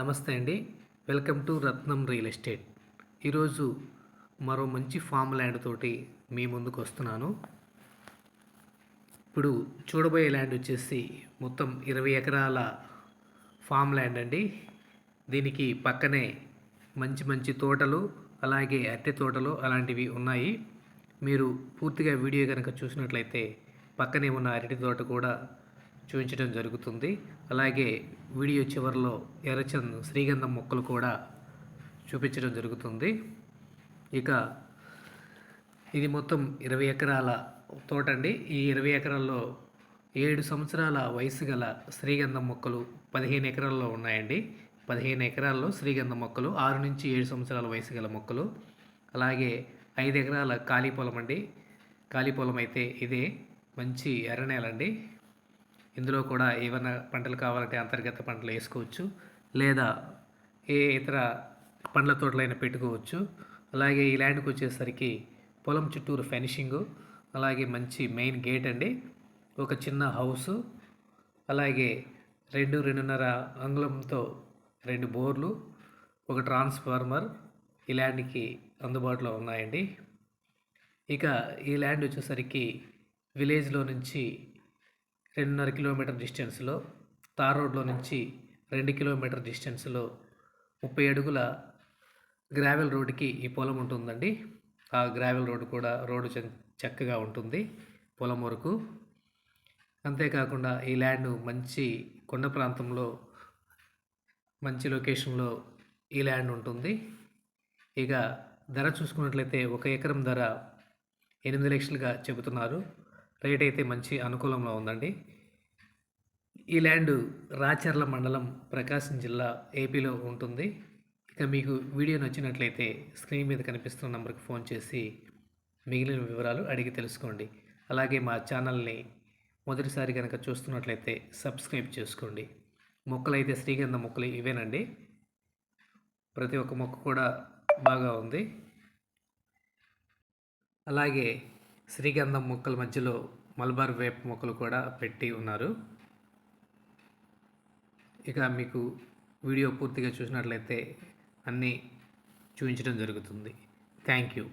నమస్తే అండి. Welcome to Ratnam real estate. ఈరోజు మరో మంచి ఫామ్ ల్యాండ్ తోటి మీ ముందుకు వస్తున్నాను. ఇప్పుడు చూడబోయే ల్యాండ్ వచ్చేసి మొత్తం ఇరవై ఎకరాల ఫామ్ ల్యాండ్ అండి. దీనికి పక్కనే మంచి మంచి తోటలు అలాగే అరటి తోటలు అలాంటివి ఉన్నాయి. మీరు పూర్తిగా వీడియో కనుక చూసినట్లయితే పక్కనే ఉన్న అరటి తోట కూడా చూపించడం జరుగుతుంది. అలాగే వీడియో చివరిలో ఎర్రచంద్ శ్రీగంధం మొక్కలు కూడా చూపించడం జరుగుతుంది. ఇక ఇది మొత్తం ఇరవై ఎకరాల తోట అండి. ఈ ఇరవై ఎకరాల్లో ఏడు సంవత్సరాల వయసు గల శ్రీగంధం మొక్కలు పదిహేను ఎకరాల్లో ఉన్నాయండి. పదిహేను ఎకరాల్లో శ్రీగంధం మొక్కలు ఆరు నుంచి ఏడు సంవత్సరాల వయసు గల మొక్కలు. అలాగే ఐదు ఎకరాల ఖాళీ పొలం అండి. ఖాళీ పొలం అయితే ఇదే. మంచి ఎర్ర నేల అండి ఇందులో కూడా ఏమైనా పంటలు కావాలంటే అంతర్గత పంటలు వేసుకోవచ్చు. లేదా ఏ ఇతర పండ్ల తోటలైనా పెట్టుకోవచ్చు. అలాగే ఈ ల్యాండ్కి వచ్చేసరికి పొలం చుట్టూరు ఫెనిషింగు అలాగే మంచి మెయిన్ గేట్ అండి. ఒక చిన్న హౌసు అలాగే రెండు రెండున్నర అంగుళంతో రెండు బోర్లు ఒక ట్రాన్స్ఫార్మర్ ఈ ల్యాండ్కి అందుబాటులో ఉన్నాయండి. ఇక ఈ ల్యాండ్ వచ్చేసరికి విలేజ్లో నుంచి రెండున్నర కిలోమీటర్ డిస్టెన్స్లో తార్ రోడ్లో నుంచి రెండు కిలోమీటర్ డిస్టెన్స్లో ముప్పై అడుగుల గ్రావెల్ రోడ్డుకి ఈ పొలం ఉంటుందండి. ఆ గ్రావెల్ రోడ్డు కూడా రోడ్డు చ- చక్కగా ఉంటుంది పొలం వరకు. అంతేకాకుండా ఈ ల్యాండ్ మంచి కొండ ప్రాంతంలో మంచి లొకేషన్లో ఈ ల్యాండ్ ఉంటుంది. ఇక ధర చూసుకున్నట్లయితే ఒక ఎకరం ధర ఎనిమిది లక్షలుగా చెబుతున్నారు. రేట్ అయితే మంచి అనుకూలంలో ఉందండి. ఈ ల్యాండ్ రాచర్ల మండలం ప్రకాశం జిల్లా ఏపీలో ఉంటుంది. ఇక మీకు వీడియో నచ్చినట్లయితే స్క్రీన్ మీద కనిపిస్తున్న నెంబర్కి ఫోన్ చేసి మిగిలిన వివరాలు అడిగి తెలుసుకోండి. అలాగే మా ఛానల్ని మొదటిసారి కనుక చూస్తున్నట్లయితే సబ్స్క్రైబ్ చేసుకోండి. మొక్కలైతే శ్రీగంధ మొక్కలు ఇవేనండి. ప్రతి ఒక్క మొక్క కూడా బాగా ఉంది. అలాగే శ్రీగంధం మొక్కల మధ్యలో మల్బార్ వేప మొక్కలు కూడా పెట్టి ఉన్నారు. ఇక మీకు వీడియో పూర్తిగా చూసినట్లయితే అన్నీ చూపించడం జరుగుతుంది. Thank you